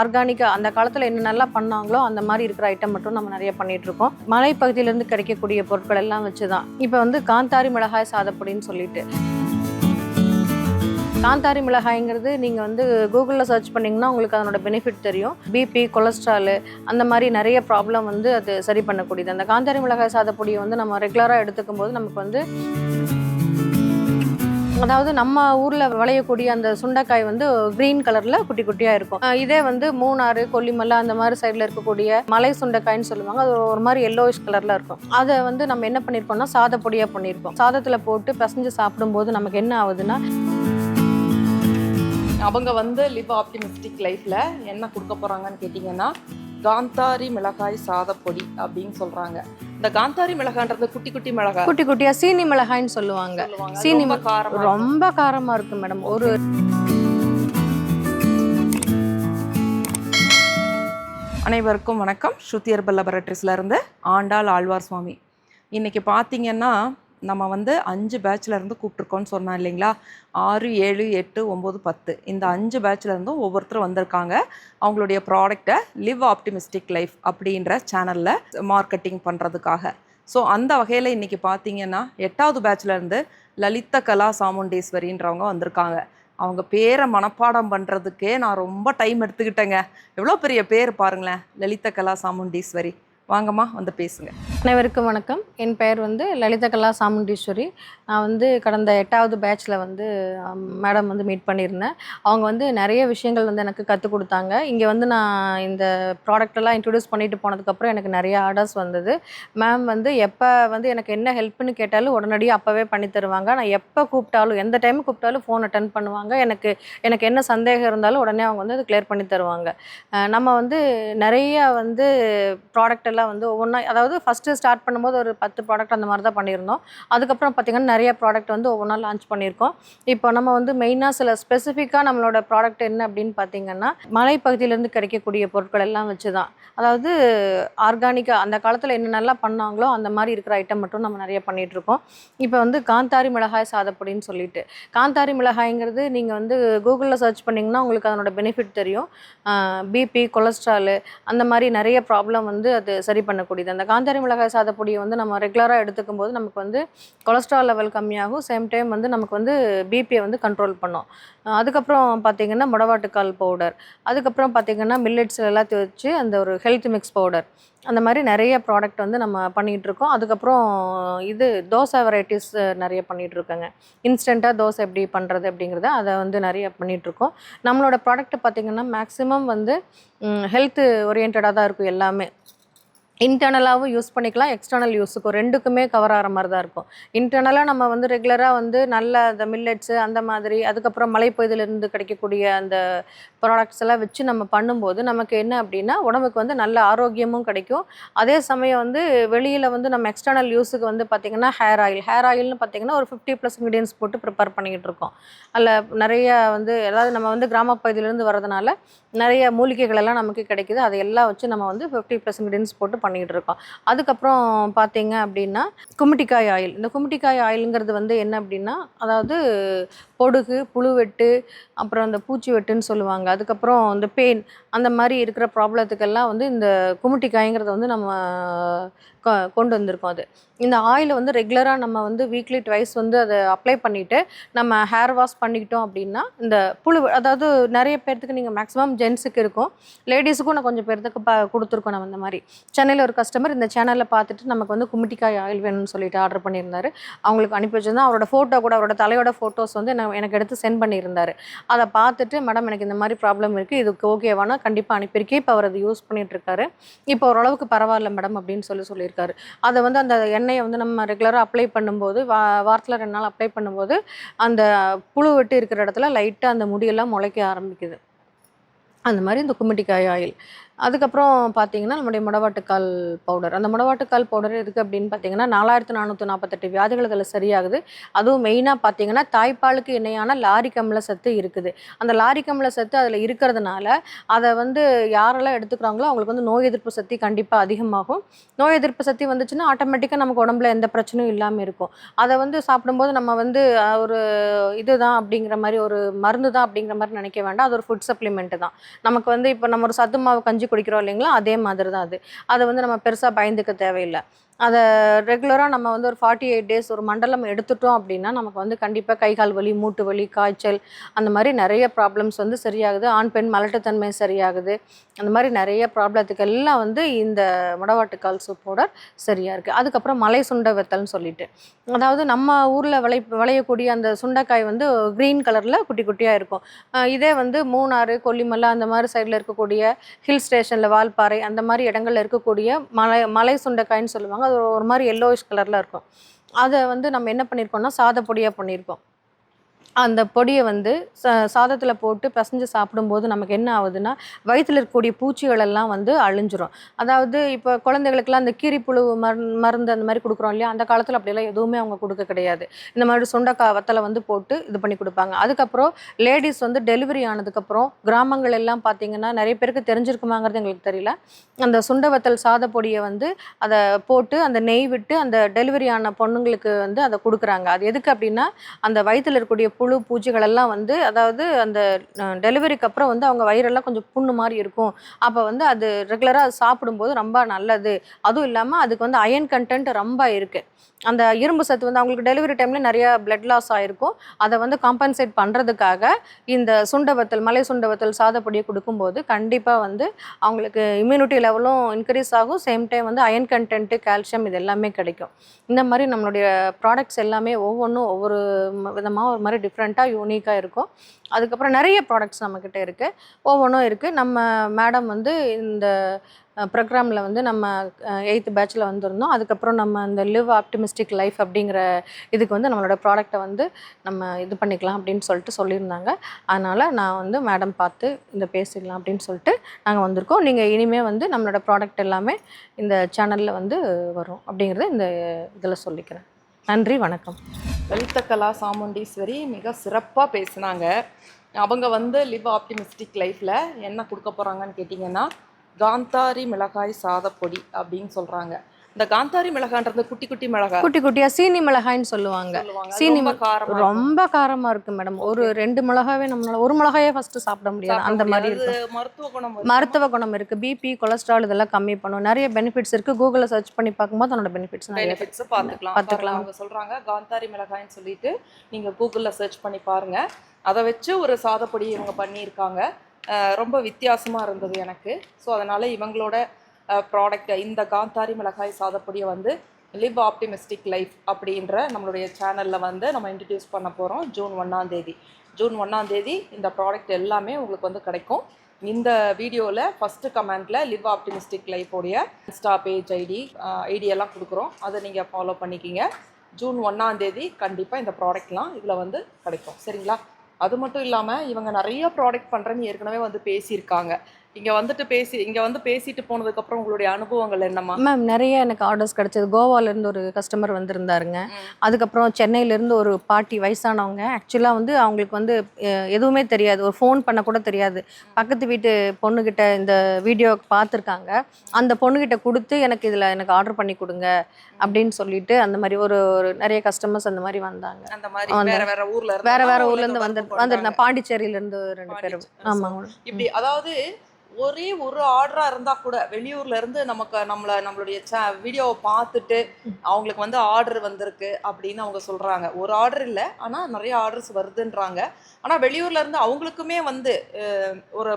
ஆர்கானிக்காக அந்த காலத்தில் என்ன நல்லா பண்ணாங்களோ அந்த மாதிரி இருக்கிற ஐட்டம் மட்டும் நம்ம நிறைய பண்ணிட்டு இருக்கோம் மலைப்பகுதியிலேருந்து கிடைக்கக்கூடிய பொருட்கள் எல்லாம் வச்சு தான் இப்போ வந்து காந்தாரி மிளகாய் சாதப்பொடின்னு சொல்லிட்டு. காந்தாரி மிளகாய்ங்கிறது நீங்கள் வந்து கூகுளில் சர்ச் பண்ணிங்கன்னா உங்களுக்கு அதனோட பெனிஃபிட் தெரியும். பிபி கொலஸ்ட்ராலு அந்த மாதிரி நிறைய ப்ராப்ளம் வந்து அது சரி பண்ணக்கூடியது. அந்த காந்தாரி மிளகாய் சாதப்பொடியை வந்து நம்ம ரெகுலராக எடுத்துக்கும் போது நமக்கு வந்து அதாவது நம்ம ஊரில் விளையக்கூடிய அந்த சுண்டைக்காய் வந்து க்ரீன் கலரில் குட்டி குட்டியாக இருக்கும். இதே வந்து மூணாறு கொல்லிமலை அந்த மாதிரி சைடில் இருக்கக்கூடிய மலை சுண்டைக்காய்ன்னு சொல்லுவாங்க. அது ஒரு மாதிரி எல்லோயிஷ் கலரில் இருக்கும். அதை வந்து நம்ம என்ன பண்ணியிருக்கோம்னா சாதப்பொடியாக பண்ணியிருக்கோம் சாதத்தில் போட்டு பிசைஞ்சு சாப்பிடும்போது நமக்கு என்ன ஆகுதுன்னா அவங்க வந்து லிவ் ஆப்டிமிஸ்டிக் லைஃப்பில் என்ன கொடுக்க போகிறாங்கன்னு கேட்டிங்கன்னா காந்தாரி மிளகாய் சாதப்பொடி அப்படின்னு சொல்கிறாங்க இந்த காந்தாரி மிளகான்றது குட்டி குட்டி மிளகாய் குட்டி குட்டியாக சீனி மிளகாய்ன்னு சொல்லுவாங்க. சீனி ரொம்ப காரமா இருக்கும். ரொம்ப காரமாக இருக்கு மேடம். ஒரு அனைவருக்கும் வணக்கம். ஸ்ருதி ஹெர்பல் லெபரட்டரிஸ்ல இருந்து ஆண்டாள் ஆழ்வார் சுவாமி. இன்னைக்கு பார்த்தீங்கன்னா நம்ம வந்து அஞ்சு பேட்ச்லேருந்து கூப்பிட்ருக்கோன்னு சொன்னோம் இல்லைங்களா? ஆறு ஏழு எட்டு ஒம்பது பத்து. இந்த அஞ்சு பேட்ச்லேருந்தும் ஒவ்வொருத்தரும் வந்திருக்காங்க. அவங்களுடைய ப்ராடக்டை லிவ் ஆப்டிமிஸ்டிக் லைஃப் அப்படின்ற சேனலில் மார்க்கெட்டிங் பண்ணுறதுக்காக ஸோ அந்த வகையில் இன்னைக்கு பார்த்தீங்கன்னா எட்டாவது பேட்ச்ல இருந்து லலித கலா சாமுண்டீஸ்வரின்றவங்க வந்திருக்காங்க. அவங்க பேரை மனப்பாடம் பண்ணுறதுக்கே நான் ரொம்ப டைம் எடுத்துக்கிட்டேங்க. எவ்வளோ பெரிய பேர் பாருங்களேன் லலித கலா சாமுண்டீஸ்வரி. வாங்கம்மா வந்து பேசுங்க. அனைவருக்கும் வணக்கம். என் பெயர் வந்து லலிதா கலா சாமுண்டீஸ்வரி. நான் வந்து கடந்த எட்டாவது பேட்ச்சில் வந்து மேடம் வந்து மீட் பண்ணியிருந்தேன். அவங்க வந்து நிறைய விஷயங்கள் வந்து எனக்கு கற்றுக் கொடுத்தாங்க. இங்கே வந்து நான் இந்த ப்ராடக்ட் எல்லாம் இன்ட்ரடியூஸ் பண்ணிட்டு போனதுக்கப்புறம் எனக்கு நிறைய ஆர்டர்ஸ் வந்தது. மேம் வந்து எப்போ வந்து எனக்கு என்ன ஹெல்ப்னு கேட்டாலும் உடனடியாக அப்போவே பண்ணி தருவாங்க. நான் எப்போ கூப்பிட்டாலும் எந்த டைம் கூப்பிட்டாலும் ஃபோன் அட்டன் பண்ணுவாங்க. எனக்கு எனக்கு என்ன சந்தேகம் இருந்தாலும் உடனே அவங்க வந்து அது கிளியர் பண்ணி தருவாங்க. நம்ம வந்து நிறைய வந்து ப்ராடக்ட் எல்லாம் வந்து ஒவ்வொன்றா அதாவது ஃபஸ்ட்டு ஸ்டார்ட் பண்ணும்போது ஒரு பத்து ப்ராடக்ட் அந்த மாதிரி தான் பண்ணியிருந்தோம். அதுக்கப்புறம் பார்த்திங்கன்னா நிறைய ப்ராடக்ட் வந்து ஒவ்வொன்றா லான்ச் பண்ணியிருக்கோம். இப்போ நம்ம வந்து மெயினாக சில ஸ்பெசிஃபிக்காக நம்மளோட ப்ராடக்ட் என்ன அப்படின்னு பார்த்தீங்கன்னா மலைப்பகுதியிலேருந்து கிடைக்கக்கூடிய பொருட்கள் எல்லாம் வச்சு தான் அதாவது ஆர்கானிக்காக அந்த காலத்தில் என்ன நல்லா பண்ணாங்களோ அந்த மாதிரி இருக்கிற ஐட்டம் மட்டும் நம்ம நிறைய பண்ணிகிட்ருக்கோம் இப்போ வந்து காந்தாரி மிளகாய் சாதப்பொடின்னு சொல்லிட்டு. காந்தாரி மிளகாய்ங்கிறது நீங்கள் வந்து கூகுளில் சர்ச் பண்ணிங்கன்னா உங்களுக்கு அதனோட பெனிஃபிட் தெரியும். பிபி கொலஸ்ட்ராலு அந்த மாதிரி நிறைய ப்ராப்ளம் வந்து அது சரி பண்ணக்கூடியது. அந்த காந்தாரி மிளகாய் சாதப்பொடியை வந்து நம்ம ரெகுலராக எடுத்துக்கும் போது நமக்கு வந்து கொலஸ்ட்ரால் லெவல் கம்மியாகும். சேம் டைம் வந்து நமக்கு வந்து பிபியை வந்து கண்ட்ரோல் பண்ணும். அதுக்கப்புறம் பார்த்தீங்கன்னா முடவாட்டுக்கால் பவுடர் அதுக்கப்புறம் பார்த்தீங்கன்னா மில்லட்ஸ் எல்லாத்தையும் வச்சு அந்த ஒரு ஹெல்த் மிக்ஸ் பவுடர் அந்த மாதிரி நிறைய ப்ராடக்ட் வந்து நம்ம பண்ணிகிட்ருக்கோம் அதுக்கப்புறம் இது தோசை வெரைட்டிஸ் நிறைய பண்ணிகிட்டுருக்கோங்க இன்ஸ்டண்ட்டாக தோசை எப்படி பண்ணுறது அப்படிங்கிறத அதை வந்து நிறைய பண்ணிகிட்ருக்கோம் நம்மளோட ப்ராடக்ட் பார்த்திங்கன்னா மேக்ஸிமம் வந்து ஹெல்த் ஓரியன்டாக தான் இருக்கும் எல்லாமே. இன்டர்னலாகவும் யூஸ் பண்ணிக்கலாம் எக்ஸ்டர்னல் யூஸுக்கும் ரெண்டுக்குமே கவர் ஆகிற மாதிரி தான் இருக்கும். இன்டர்னலாக நம்ம வந்து ரெகுலராக வந்து நல்ல அந்த மில்லட்ஸு அந்த மாதிரி அதுக்கப்புறம் மலைப்பகுதியிலேருந்து கிடைக்கக்கூடிய அந்த ப்ராடக்ட்ஸ் எல்லாம் வச்சு நம்ம பண்ணும்போது நமக்கு என்ன அப்படின்னா உடம்புக்கு வந்து நல்ல ஆரோக்கியமும் கிடைக்கும். அதே சமயம் வந்து வெளியில் வந்து நம்ம எக்ஸ்டர்னல் யூஸுக்கு வந்து பார்த்திங்கன்னா ஹேர் ஆயில் ஹேர் ஆயில்னு பார்த்திங்கன்னா ஒரு ஃபிஃப்டி ப்ளஸ் இன்க்ரீடியன்ஸ் போட்டு ப்ரிப்பேர் பண்ணிக்கிட்டு இருக்கோம். அதில் நிறைய வந்து அதாவது நம்ம வந்து கிராம பகுதியிலேருந்து வரதுனால நிறைய மூலிகைகள் எல்லாம் நமக்கு கிடைக்குது. அதையெல்லாம் வச்சு நம்ம வந்து ஃபிஃப்டி ப்ளஸ் இன்க்ரீடியன்ஸ் போட்டு பண்ணிக்கிட்டு இருக்கோம். அதுக்கப்புறம் பார்த்தீங்க அப்படின்னா கும்மிட்டிக்காய் ஆயில் இந்த கும்மிட்டிக்காய் ஆயிலுங்கிறது வந்து என்ன அப்படின்னா அதாவது பொடுகு புழு வெட்டு அப்புறம் அந்த பூச்சி வெட்டுன்னு சொல்லுவாங்க. அதுக்கப்புறம் இந்த பெயின் அந்த மாதிரி இருக்கிற ப்ராப்ளத்துக்கெல்லாம் வந்து இந்த குமுட்டிக்காய்ங்கிறத வந்து நம்ம கொ- கொண்டு வந்திருக்கோம் அது. இந்த ஆயிலை வந்து ரெகுலராக நம்ம வந்து வீக்லி ட்வைஸ் வந்து அதை அப்ளை பண்ணிவிட்டு நம்ம ஹேர் வாஷ் பண்ணிக்கிட்டோம் அப்படின்னா இந்த புழு அதாவது நிறைய பேர்த்துக்கு நீங்கள் மேக்ஸிமம் ஜென்ஸுக்கு இருக்கும். லேடிஸுக்கும் நான் கொஞ்சம் பேர்த்துக்கு ப கொடுத்துருக்கோம் நம்ம இந்த மாதிரி. சென்னையில் ஒரு கஸ்டமர் இந்த சேனலில் பார்த்துட்டு நமக்கு வந்து குமிட்டிக்காய் ஆயில் வேணும்னு சொல்லிட்டு ஆர்டர் பண்ணியிருந்தார். அவங்களுக்கு அனுப்பி வச்சிருந்தா அவரோட ஃபோட்டோ கூட அவரோட தலையோட ஃபோட்டோஸ் வந்து நான் எனக்கு எடுத்து சென்ட் பண்ணியிருந்தார். அதை பார்த்துட்டு மேடம் எனக்கு இந்த மாதிரி ப்ராப்ளம் இருக்குது இதுக்கு ஓகேவானா கண்டிப்பாக அனுப்பியிருக்கேன். இப்போ அவர் அதை யூஸ் பண்ணிகிட்ருக்காரு இப்போ ஓரளவுக்கு பரவாயில்ல மேடம் அப்படின்னு சொல்லி சொல்லியிருக்காரு. அதை வந்து அந்த எண்ணெயை வந்து நம்ம ரெகுலராக அப்ளை பண்ணும்போது வா வாரத்தில் ரெண்டு நாள் அப்ளை பண்ணும்போது அந்த புழு வெட்டு இருக்கிற இடத்துல லைட்டாக அந்த முடியெல்லாம் முளைக்க ஆரம்பிக்குது. அந்த மாதிரி இந்த குமிட்டிக்காய் ஆயில். அதுக்கப்புறம் பார்த்தீங்கன்னா நம்முடைய முடவாட்டுக்கால் பவுடர். அந்த முடவாட்டுக்கால் பவுடர் எதுக்கு அப்படின்னு பார்த்தீங்கன்னா நாலாயிரத்து நானூற்றி நாற்பத்தெட்டு வியாதிகள் அதில் சரியாகுது. அதுவும் மெயினாக பார்த்தீங்கன்னா தாய்ப்பாலுக்கு இணையான லாரிக் அமில சத்து இருக்குது. அந்த லாரிக் அமில சத்து அதில் இருக்கிறதுனால அதை வந்து யாரெல்லாம் எடுத்துக்கிறாங்களோ அவங்களுக்கு வந்து நோய் எதிர்ப்பு சக்தி கண்டிப்பாக அதிகமாகும். நோய் எதிர்ப்பு சக்தி வந்துச்சுன்னா ஆட்டோமேட்டிக்காக நமக்கு உடம்புல எந்த பிரச்சனையும் இல்லாமல் இருக்கும். அதை வந்து சாப்பிடும்போது நம்ம வந்து ஒரு இதுதான் அப்படிங்கிற மாதிரி ஒரு மருந்து தான் அப்படிங்கிற மாதிரி நினைக்க வேண்டாம். அது ஒரு ஃபுட் சப்ளிமெண்ட்டு தான். நமக்கு வந்து இப்போ நம்ம ஒரு சத்து மாவு கஞ்சி குடிக்கிறோம் இல்லைங்களா? அதே மாதிரி தான் அது. அதை வந்து நம்ம பெருசாக பயந்துக்க தேவையில்லை. அதை ரெகுலராக நம்ம வந்து ஒரு ஃபார்ட்டி எயிட் டேஸ் ஒரு மண்டலம் எடுத்துட்டோம் அப்படின்னா நமக்கு வந்து கண்டிப்பாக கை கால் வலி மூட்டு வலி காய்ச்சல் அந்த மாதிரி நிறைய ப்ராப்ளம்ஸ் வந்து சரியாகுது. ஆண் பெண் மலட்டுத்தன்மை சரியாகுது. அந்த மாதிரி நிறைய ப்ராப்ளத்துக்கு எல்லாம் வந்து இந்த முடவாட்டுக்கால் சூப் பவுடர் சரியாக இருக்குது அதுக்கப்புறம் மலை சுண்டை வெத்தல்னு சொல்லிட்டு. அதாவது நம்ம ஊரில் விளை விளையக்கூடிய அந்த சுண்டைக்காய் வந்து க்ரீன் கலரில் குட்டி குட்டியாக இருக்கும். இதே வந்து மூணாறு கொல்லிமலை அந்த மாதிரி சைடில் இருக்கக்கூடிய ஹில் ஸ்டேஷனில் வால்பாறை அந்த மாதிரி இடங்களில் இருக்கக்கூடிய மலை மலை சுண்டைக்காய்ன்னு சொல்லுவாங்க. அது ஒரு மாதிரி எல்லோயிஷ் கலரில் இருக்கும். அதை வந்து நம்ம என்ன பண்ணியிருக்கோம்னா சாதப்பொடியாக பண்ணியிருக்கோம் அந்த பொடியை வந்து ச சாதத்தில் போட்டு பிசைஞ்சு சாப்பிடும்போது நமக்கு என்ன ஆகுதுன்னா வயிற்றில் இருக்கக்கூடிய பூச்சிகளெல்லாம் வந்து அழிஞ்சிரும். அதாவது இப்போ குழந்தைகளுக்கெல்லாம் அந்த கீரிப்புழு மர் மருந்து அந்த மாதிரி கொடுக்குறோம் இல்லையா? அந்த காலத்தில் அப்படியெல்லாம் எதுவுமே அவங்க கொடுக்க கிடையாது. இந்த மாதிரி சுண்டைக்காய் வத்தலை வந்து போட்டு இது பண்ணி கொடுப்பாங்க. அதுக்கப்புறம் லேடிஸ் வந்து டெலிவரி ஆனதுக்கப்புறம் கிராமங்கள் எல்லாம் பார்த்தீங்கன்னா நிறைய பேருக்கு தெரிஞ்சிருக்குமாங்கிறது எங்களுக்கு தெரியல. அந்த சுண்டை வத்தல் சாத பொடியை வந்து அதை போட்டு அந்த நெய் விட்டு அந்த டெலிவரி ஆன பொண்ணுங்களுக்கு வந்து அதை கொடுக்குறாங்க. அது எதுக்கு அப்படின்னா அந்த வயிற்றில் இருக்கக்கூடிய புழு பூச்சிகள் எல்லாம் வந்து அதாவது அந்த டெலிவரிக்கு அப்புறம் வந்து அவங்க வயிறெல்லாம் கொஞ்சம் புண்ணு மாதிரி இருக்கும். அப்போ வந்து அது ரெகுலராக அது சாப்பிடும்போது ரொம்ப நல்லது. அதுவும் இல்லாமல் அதுக்கு வந்து அயன் கண்டென்ட் ரொம்ப இருக்குது அந்த இரும்பு சத்து வந்து அவங்களுக்கு டெலிவரி டைமில் நிறைய பிளட் லாஸ் ஆகிருக்கும் அதை வந்து காம்பன்சேட் பண்ணுறதுக்காக இந்த சுண்டவத்தல் மலை சுண்டவத்தல் சாதப்பொடியை கொடுக்கும்போது கண்டிப்பாக வந்து அவங்களுக்கு இம்யூனிட்டி லெவலும் இன்க்ரீஸ் ஆகும். சேம் டைம் வந்து அயன் கண்டென்ட்டு கால்சியம் இது எல்லாமே கிடைக்கும். இந்த மாதிரி நம்மளுடைய ப்ராடக்ட்ஸ் எல்லாமே ஒவ்வொன்றும் ஒவ்வொரு விதமாக ஒரு மாதிரி டிஃப்ரெண்ட்டாக யூனிக்காக இருக்கும். அதுக்கப்புறம் நிறைய ப்ராடக்ட்ஸ் நம்மக்கிட்ட இருக்குது ஒவ்வொன்றும் இருக்குது நம்ம மேடம் வந்து இந்த ப்ரோக்ராமில் வந்து நம்ம எயித்து பேட்சில் வந்திருந்தோம். அதுக்கப்புறம் நம்ம இந்த லிவ் ஆப்டிமிஸ்டிக் லைஃப் அப்படிங்கிற இதுக்கு வந்து நம்மளோட ப்ராடக்ட்டை வந்து நம்ம இது பண்ணிக்கலாம் அப்படின்னு சொல்லிட்டு சொல்லியிருந்தாங்க. அதனால் நான் வந்து மேடம் பார்த்து இந்த பேசிடலாம் அப்படின்னு சொல்லிட்டு நாங்கள் வந்திருக்கோம். நீங்கள் இனிமேல் வந்து நம்மளோட ப்ராடக்ட் எல்லாமே இந்த சேனலில் வந்து வரும் அப்படிங்கிறத இந்த இதில் சொல்லிக்கிறேன். நன்றி வணக்கம். லலிதகலா சாமுண்டீஸ்வரி மிக சிறப்பாக பேசினாங்க. அவங்க வந்து லிவ் ஆப்டிமிஸ்டிக் லைஃப்பில் என்ன கொடுக்க போகிறாங்கன்னு கேட்டிங்கன்னா காந்தாரி மிளகாய் சாதப்பொடி அப்படின்னு சொல்கிறாங்க இந்த காந்தாரி மிளகான்றது குட்டி குட்டி மிளகாய் குட்டி குட்டியாக சீனி மிளகாய்ன்னு சொல்லுவாங்க. சீனி காரமா ரொம்ப காரமா இருக்கு மேடம். ஒரு ரெண்டு மிளகாவே நம்மளால ஒரு மிளகாயே ஃபர்ஸ்ட் சாப்பிட முடியாது. அந்த மாதிரி மருத்துவ குணம்? மருத்துவ குணம் இருக்கு. பிபி கொலஸ்ட்ரால் இதெல்லாம் கம்மி பண்ணும். நிறைய பெனிஃபிட்ஸ் இருக்கு. கூகுளில் சர்ச் பண்ணி பார்க்கும்போது அதனோட பெனிஃபிட்ஸ். பெனிஃபிட்ஸ் பார்த்துக்கலாம். பார்த்துக்கலாம். அவங்க சொல்றாங்க காந்தாரி மிளகாய்ன்னு சொல்லிட்டு நீங்க கூகுள்ல சர்ச் பண்ணி பாருங்க. அதை வச்சு ஒரு சாதப்பொடி இவங்க பண்ணியிருக்காங்க. ரொம்ப வித்தியாசமா இருந்தது எனக்கு. ஸோ அதனால இவங்களோட ப்ராடக்ட் இந்த காந்தாரி மிளகாய் சாதப்பொடியை வந்து லிவ் ஆப்டிமிஸ்டிக் லைஃப் அப்படின்ற நம்மளுடைய சேனலில் வந்து நம்ம இன்ட்ரடியூஸ் பண்ண போகிறோம் ஜூன் ஒன்றாம் தேதி. ஜூன் ஒன்றாம் தேதி இந்த ப்ராடக்ட் எல்லாமே உங்களுக்கு வந்து கிடைக்கும். இந்த வீடியோவில் ஃபஸ்ட்டு கமெண்ட்டில் லிவ் ஆப்டிமிஸ்டிக் லைஃபோடைய இன்ஸ்டா பேஜ் ஐடி ஐடியெல்லாம் கொடுக்குறோம். அதை நீங்கள் ஃபாலோ பண்ணிக்கிங்க. ஜூன் ஒன்றாந்தேதி கண்டிப்பாக இந்த ப்ராடக்ட்லாம் இதில் வந்து கிடைக்கும். சரிங்களா? அது மட்டும் இல்லாமல் இவங்க நிறைய ப்ராடக்ட் பண்ணுறேன்னு ஏற்கனவே வந்து பேசியிருக்காங்க. இங்கே வந்துட்டு பேசி இங்கே வந்து பேசிட்டு போனதுக்கப்புறம் உங்களுடைய அனுபவங்கள் என்னம்மா? மேம் நிறைய எனக்கு ஆர்டர்ஸ் கிடைச்சது. கோவால இருந்து ஒரு கஸ்டமர் வந்திருந்தாருங்க. அதுக்கப்புறம் சென்னையில இருந்து ஒரு பாட்டி வயசானவங்க. ஆக்சுவலாக வந்து அவங்களுக்கு வந்து எதுவுமே தெரியாது. ஒரு ஃபோன் பண்ண கூட தெரியாது. பக்கத்து வீட்டு பொண்ணுகிட்ட இந்த வீடியோ பார்த்துருக்காங்க. அந்த பொண்ணுகிட்ட கொடுத்து எனக்கு இதில் எனக்கு ஆர்டர் பண்ணி கொடுங்க. அப்படின்னு சொல்லிட்டு அந்த மாதிரி ஒரு ஒரு நிறைய கஸ்டமர்ஸ் அந்த மாதிரி வந்தாங்க. அந்த மாதிரி வேற வேற ஊர்ல இருந்து வேற வேற ஊர்ல இருந்து வந்து. வந்திருந்தேன். பாண்டிச்சேரியில இருந்து ரெண்டு பேரும். ஆமாங்க இப்படி அதாவது ஒரே ஒரு ஆர்டரா இருந்தா கூட வெளியூர்ல இருந்து நமக்கு நம்மள நம்மளுடைய வீடியோவை பார்த்துட்டு அவங்களுக்கு வந்து ஆர்டர் வந்திருக்கு அப்படின்னு அவங்க சொல்றாங்க. ஒரு ஆர்டர் இல்லை ஆனா நிறைய ஆர்டர்ஸ் வருதுன்றாங்க. ஆனா வெளியூர்ல இருந்து அவங்களுக்குமே வந்து ஒரு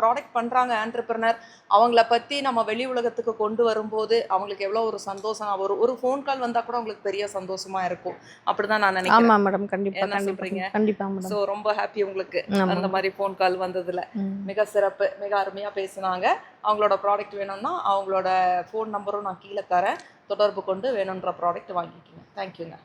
ப்ராடக்ட் பண்றாங்க ஆண்டர்பிரினர் அவங்கள பத்தி நம்ம வெளி உலகத்துக்கு கொண்டு வரும்போது அவங்களுக்கு எவ்வளவு ஒரு சந்தோஷம் ஒரு ஒரு ஃபோன் கால் வந்தா கூட அவங்களுக்கு பெரிய சந்தோஷமா இருக்கும். அப்படிதான் நான் நினைக்கிறேன். ஆமா மேடம் கண்டிப்பா என்ன கண்டிப்பா சொல்றீங்க? கண்டிப்பா மேடம் ஸோ ரொம்ப ஹாப்பி உங்களுக்கு. அந்த மாதிரி ஃபோன் கால் வந்ததுல. மிக சிறப்பு மிக அருமையாக பேசுனாங்க. அவங்களோட ப்ராடக்ட் வேணும்னா அவங்களோட ஃபோன் நம்பரும் நான் கீழே தரேன். தொடர்பு கொண்டு வேணுன்ற ப்ராடக்ட் வாங்கிக்கோங்க. தேங்க்யூங்க